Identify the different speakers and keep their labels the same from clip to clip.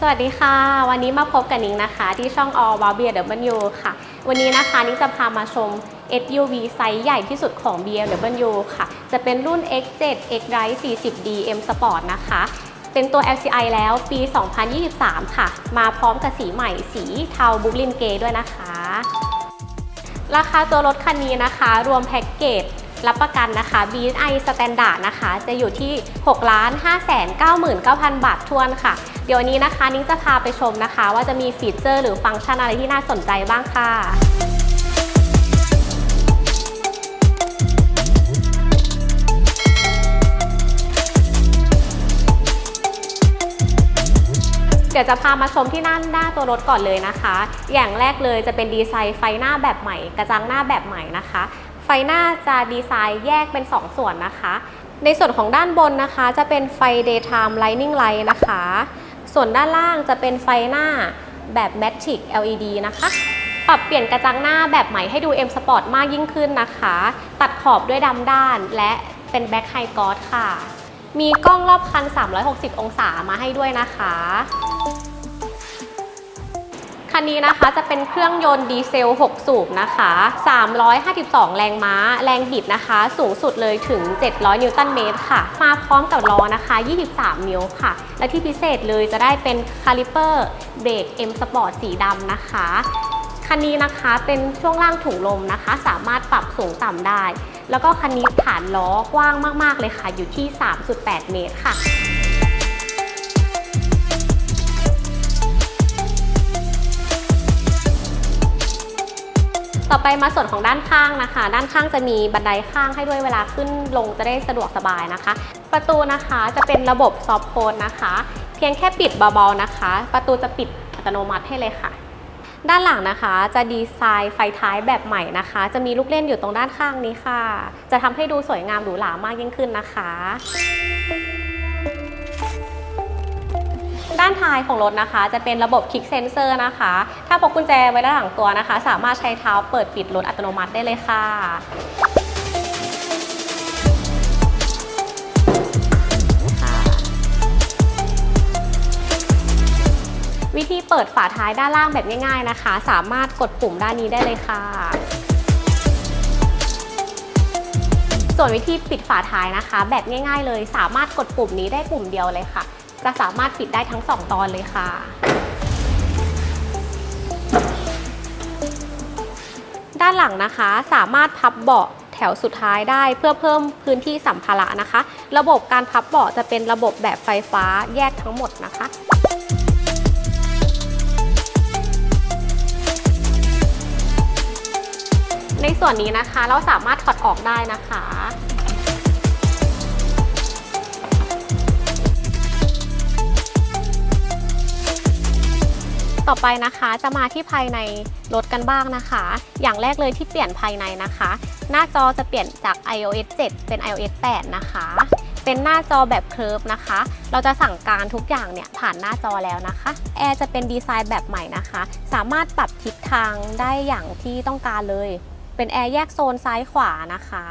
Speaker 1: สวัสดีค่ะ วันนี้มาพบกับนิ้งนะคะที่ช่อง All About BMW ค่ะ วันนี้นะคะนิ้งจะพามาชม SUV ไซส์ใหญ่ที่สุดของ BMW ค่ะ จะเป็นรุ่น X7 X-Drive 40D M Sport นะคะ เป็นตัว LCI แล้วปี 2023 ค่ะ มาพร้อมกับสีใหม่สีเทาบุลินเกด้วยนะคะ ราคาตัวรถคันนี้นะคะ รวมแพ็กเกจรับประกันนะคะ BSI Standard นะคะ จะอยู่ที่ 6 5 9 9 0 0 0 บาททวนค่ะ เดี๋ยวนี้นะคะนิ้งจะพาไปชมนะคะ ว่าจะมีฟีเจอร์หรือฟังก์ชันอะไรที่น่าสนใจบ้างค่ะเดี๋ยวจะพามาชมที่หน้าหน้าตัวรถก่อนเลยนะคะ อย่างแรกเลยจะเป็นดีไซน์ไฟหน้าแบบใหม่ กระจังหน้าแบบใหม่นะคะ ไฟหน้าจะดีไซน์แยกเป็น 2 ส่วนนะคะ ในส่วนของด้านบนนะคะ จะเป็นไฟ daytime lightning light นะคะ ส่วนด้านล่างจะเป็นไฟหน้าแบบ matrix LED นะคะ ปรับเปลี่ยนกระจังหน้าแบบใหม่ให้ดู M Sport มากยิ่งขึ้นนะคะ ตัดขอบด้วยดำด้านและเป็น Back High g o d ค่ะ มีกล้องรอบคัน 360 องศามาให้ด้วยนะคะ คันนี้นะคะจะเป็นเครื่องยนต์ดีเซล 6 สูบนะคะ 352 แรงม้า แรงบิดนะคะ สูงสุดเลยถึง 700 นิวตันเมตรค่ะ มาพร้อมกับล้อนะคะ 23 นิ้วค่ะ และที่พิเศษเลยจะได้เป็นคาลิเปอร์เบรก M Sport สีดำนะคะ คันนี้นะคะเป็นช่วงล่างถุงลมนะคะ สามารถปรับสูงต่ำได้ แล้วก็คันนี้ฐานล้อกว้างมาก ๆ เลยค่ะ อยู่ที่ 3.8 เมตรค่ะ ต่อไปมาส่วนของด้านข้างนะคะ ด้านข้างจะมีบันไดข้างให้ด้วยเวลาขึ้นลงจะได้สะดวกสบายนะคะ ประตูนะคะจะเป็นระบบซอฟโคนนะคะ เพียงแค่ปิดเบาๆนะคะ ประตูจะปิดอัตโนมัติให้เลยค่ะ ด้านหลังนะคะจะดีไซน์ไฟท้ายแบบใหม่นะคะ จะมีลูกเล่นอยู่ตรงด้านข้างนี้ค่ะ จะทำให้ดูสวยงามหรูหรามากยิ่งขึ้นนะคะ ท้ายของรถนะคะ จะเป็นระบบคลิกเซนเซอร์นะคะ ถ้าพกกุญแจไว้ด้านหลังตัวนะคะ สามารถใช้เท้าเปิดปิดรถอัตโนมัติได้เลยค่ะวิธีเปิดฝาท้ายด้านล่างแบบง่ายๆนะคะ สามารถกดปุ่มด้านนี้ได้เลยค่ะ ส่วนวิธีปิดฝาท้ายนะคะ แบบง่าย ๆ เลย สามารถกดปุ่มนี้ได้ปุ่มเดียวเลยค่ะ จะสามารถปิดได้ทั้ง 2 ตอนเลยค่ะ ด้านหลังนะคะสามารถพับเบาะแถวสุดท้ายได้เพื่อเพิ่มพื้นที่สัมภาระนะคะ ระบบการพับเบาะจะเป็นระบบแบบไฟฟ้าแยกทั้งหมดนะคะในส่วนนี้นะคะเราสามารถถอดออกได้นะคะ ต่อไปนะคะจะมาที่ภายในรถกันบ้างนะคะ อย่างแรกเลยที่เปลี่ยนภายในนะคะ หน้าจอจะเปลี่ยนจาก iOS 7 เป็น iOS 8 นะคะ เป็นหน้าจอแบบเคิร์ฟนะคะ เราจะสั่งการทุกอย่างเนี่ยผ่านหน้าจอแล้วนะคะแอร์จะเป็นดีไซน์แบบใหม่นะคะ สามารถปรับทิศทางได้อย่างที่ต้องการเลย เป็นแอร์แยกโซนซ้ายขวานะคะ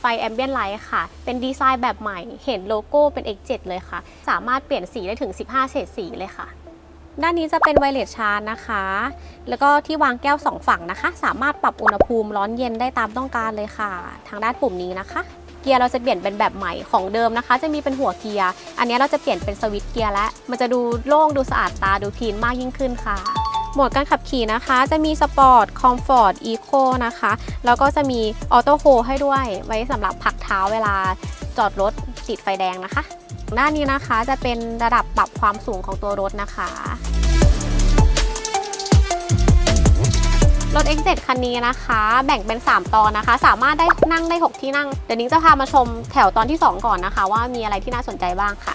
Speaker 1: ไฟแอมเบียนไลท์ค่ะ เป็นดีไซน์แบบใหม่ เห็นโลโก้เป็น X7 เลยค่ะ สามารถเปลี่ยนสีได้ถึง 15 เฉดสีเลยค่ะ ด้านนี้จะเป็นไวเลสชาร์จนะคะ แล้วก็ที่วางแก้วสองฝั่งนะคะ สามารถปรับอุณหภูมิร้อนเย็นได้ตามต้องการเลยค่ะ ทางด้านปุ่มนี้นะคะ เกียร์เราจะเปลี่ยนเป็นแบบใหม่ของเดิมนะคะ จะมีเป็นหัวเกียร์ อันนี้เราจะเปลี่ยนเป็นสวิตช์เกียร์แล้ว มันจะดูโล่งดูสะอาดตาดูคลีนมากยิ่งขึ้นค่ะโหมดการขับขี่นะคะ จะมีสปอร์ตคอมฟอร์ตอีโคนะคะ แล้วก็จะมีออโต้โฮให้ด้วย ไว้สำหรับพักเท้าเวลาจอดรถติดไฟแดงนะคะ ด้านนี้นะคะจะเป็นระดับปรับความสูงของตัวรถนะคะรถ X7 คันนี้นะคะ แบ่งเป็น 3 ตอนนะคะ สามารถได้นั่งได้ 6 ที่นั่ง เดี๋ยวนิ้งจะพามาชมแถวตอนที่ 2 ก่อนนะคะ ว่ามีอะไรที่น่าสนใจบ้างค่ะ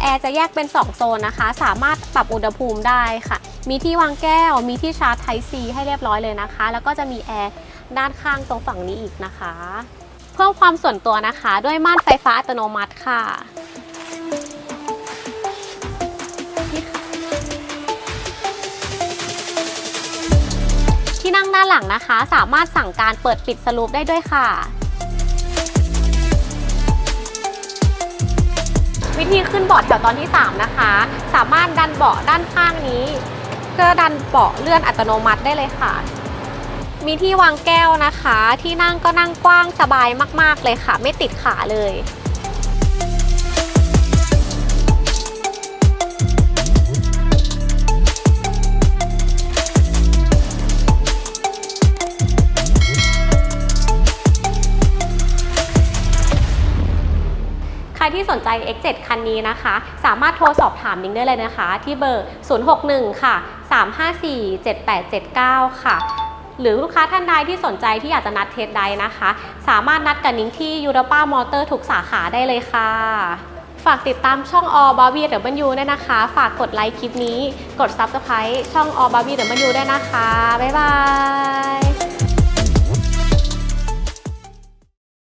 Speaker 1: แอร์จะแยกเป็น 2 โซนนะคะ สามารถปรับอุณหภูมิได้ค่ะ มีที่วางแก้ว มีที่ชาร์จ Type C ให้เรียบร้อยเลยนะคะ แล้วก็จะมีแอร์ด้านข้างตรงฝั่งนี้อีกนะคะ เพิ่มความส่วนตัวนะคะ ด้วยม่านไฟฟ้าอัตโนมัติค่ะที่นั่งด้านหลังนะคะ สามารถสั่งการเปิดปิดสลูปได้ด้วยค่ะ วิธีขึ้นเบาะแถวตอนที่ 3 นะคะ สามารถดันเบาะด้านข้างนี้ เพื่อดันเบาะเลื่อนอัตโนมัติได้เลยค่ะ มีที่วางแก้วนะคะ ที่นั่งก็นั่งกว้างสบายมาก ๆ เลยค่ะ ไม่ติดขาเลยใครที่สนใจ X7 คันนี้นะคะ สามารถโทรสอบถามนิ้งได้เลยนะคะ ที่เบอร์ 061 ค่ะ 354 7879 ค่ะ หรือลูกค้าท่านใดที่สนใจที่อยากจะนัดเทสไดนะคะ สามารถนัดกับนิ้งที่ยูโรป้ามอเตอร์ทุกสาขาได้เลยค่ะ ฝากติดตามช่องออบาร์วีดเด้วยนะคะ ฝากกดไลค์คลิปนี้ กด Subscribe ช่อง All Barbie W ด้วยนะคะ บ๊ายบาย